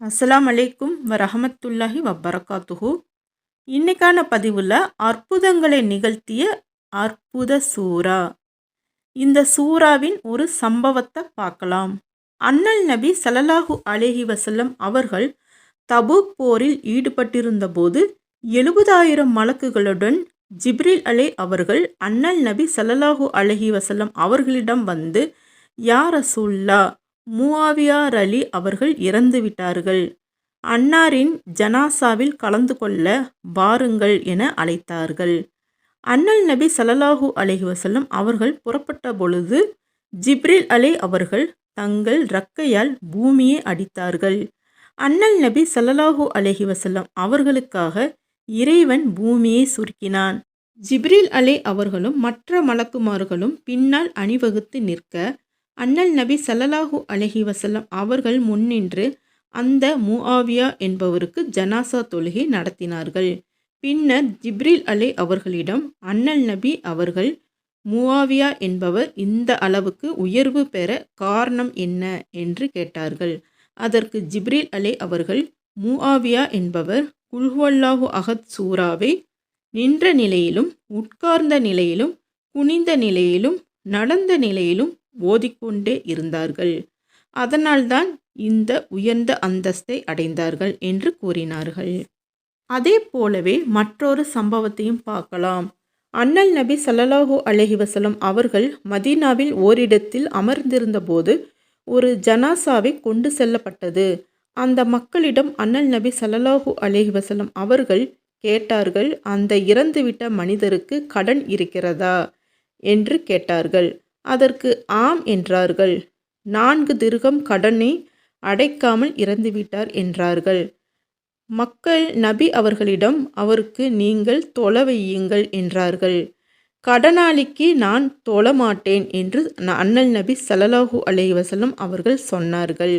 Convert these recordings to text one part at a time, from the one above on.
அஸ்லாம் அலைக்கும் வரஹமத்துல்லாஹி வபரகாத்துஹு இன்னைக்கான பதிவில் அற்புதங்களை நிகழ்த்திய அற்புத சூரா. இந்த சூறாவின் ஒரு சம்பவத்தை பார்க்கலாம். அண்ணல் நபி சலலாஹு அலேஹி வசல்லம் அவர்கள் தபூக் போரில் ஈடுபட்டிருந்த போது எழுபதாயிரம் மலக்குகளுடன் ஜிப்ரில் அலே அவர்கள் அண்ணல் நபி சலலாஹு அலஹி வசல்லம் அவர்களிடம் வந்து யார் ரசூல்லா மூவாவியார் அலி அவர்கள் இறந்துவிட்டார்கள் அன்னாரின் ஜனாசாவில் கலந்து கொள்ள வாருங்கள் என அழைத்தார்கள். அண்ணல் நபி சலலாஹூ அலைஹி வஸல்லம் அவர்கள் புறப்பட்ட பொழுது ஜிப்ரில் அலை அவர்கள் தங்கள் ரக்கையால் பூமியை அடித்தார்கள். அண்ணல் நபி ஸல்லல்லாஹு அலஹி வசல்லம் அவர்களுக்காக இறைவன் பூமியை சுருக்கினான். ஜிப்ரில் அலை அவர்களும் மற்ற மலக்குமார்களும் பின்னால் அணிவகுத்து நிற்க அண்ணல் நபி சல்லலாஹூ அலஹி வசல்லம் அவர்கள் முன்னின்று அந்த முஆவியா என்பவருக்கு ஜனாசா தொழுகை நடத்தினார்கள். பின்னர் ஜிப்ரில் அலை அவர்களிடம் அண்ணல் நபி அவர்கள் முவாவியா என்பவர் இந்த அளவுக்கு உயர்வு பெற காரணம் என்ன? என்று கேட்டார்கள். அதற்கு ஜிப்ரில் அலே அவர்கள் முஆவியா என்பவர் குல்ஹுவல்லாஹு அகத் சூராவை நின்ற நிலையிலும் உட்கார்ந்த நிலையிலும் குனிந்த நிலையிலும் நடந்த நிலையிலும் ஓதிக்கொண்டே இருந்தார்கள். அதனால்தான் இந்த உயர்ந்த அந்தஸ்தை அடைந்தார்கள் என்று கூறினார்கள். அதே போலவே மற்றொரு சம்பவத்தையும் பார்க்கலாம். அண்ணல் நபி ஸல்லல்லாஹு அலைஹி அவர்கள் மதீனாவில் ஓரிடத்தில் அமர்ந்திருந்தபோது ஒரு ஜனாசாவை கொண்டு செல்லப்பட்டது. அந்த மக்களிடம் அண்ணல் நபி ஸல்லல்லாஹு அலைஹி அவர்கள் கேட்டார்கள் அந்த இறந்துவிட்ட மனிதருக்கு கடன் இருக்கிறதா? என்று கேட்டார்கள். அதற்கு ஆம் என்றார்கள். நான்கு திருகம் கடனை அடைக்காமல் இறந்துவிட்டார் என்றார்கள். மக்கள் நபி அவர்களிடம் அவருக்கு நீங்கள் தொல வையுங்கள் என்றார்கள். கடனாளிக்கு நான் தொழ மாட்டேன் என்று அண்ணல் நபி சலலாஹூ அலை வசலம் அவர்கள் சொன்னார்கள்.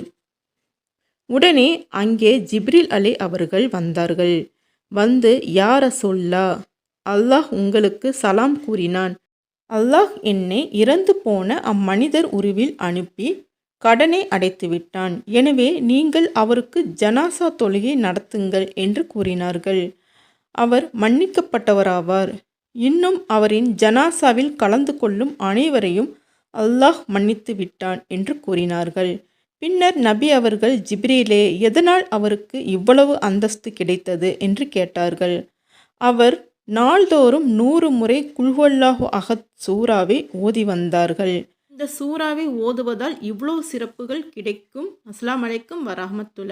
உடனே அங்கே ஜிப்ரில் அலை அவர்கள் வந்தார்கள். வந்து யார சொல்லா அல்லாஹ் உங்களுக்கு சலாம் கூறினான். அல்லாஹ் என்னை இறந்து போன அம்மனிதர் உருவில் அனுப்பி கடனை அடைத்து விட்டான் எனவே நீங்கள் அவருக்கு ஜனாசா தொழுகை நடத்துங்கள் என்று கூறினார்கள். அவர் மன்னிக்கப்பட்டவராவார். இன்னும் அவரின் ஜனாசாவில் கலந்து கொள்ளும் அனைவரையும் அல்லாஹ் மன்னித்து விட்டான் என்று கூறினார்கள். பின்னர் நபி அவர்கள் ஜிப்ரீலே எதனால் அவருக்கு இவ்வளவு அந்தஸ்து கிடைத்தது? என்று கேட்டார்கள். அவர் நாள்தோறும் நூறு முறை குல்ஹொல்லாஹு அகத் சூறாவை ஓதி வந்தார்கள். இந்த சூறாவை ஓதுவதால் இவ்வளோ சிறப்புகள் கிடைக்கும். அஸ்லாம் அலைக்கும் வரஹமத்துல்லா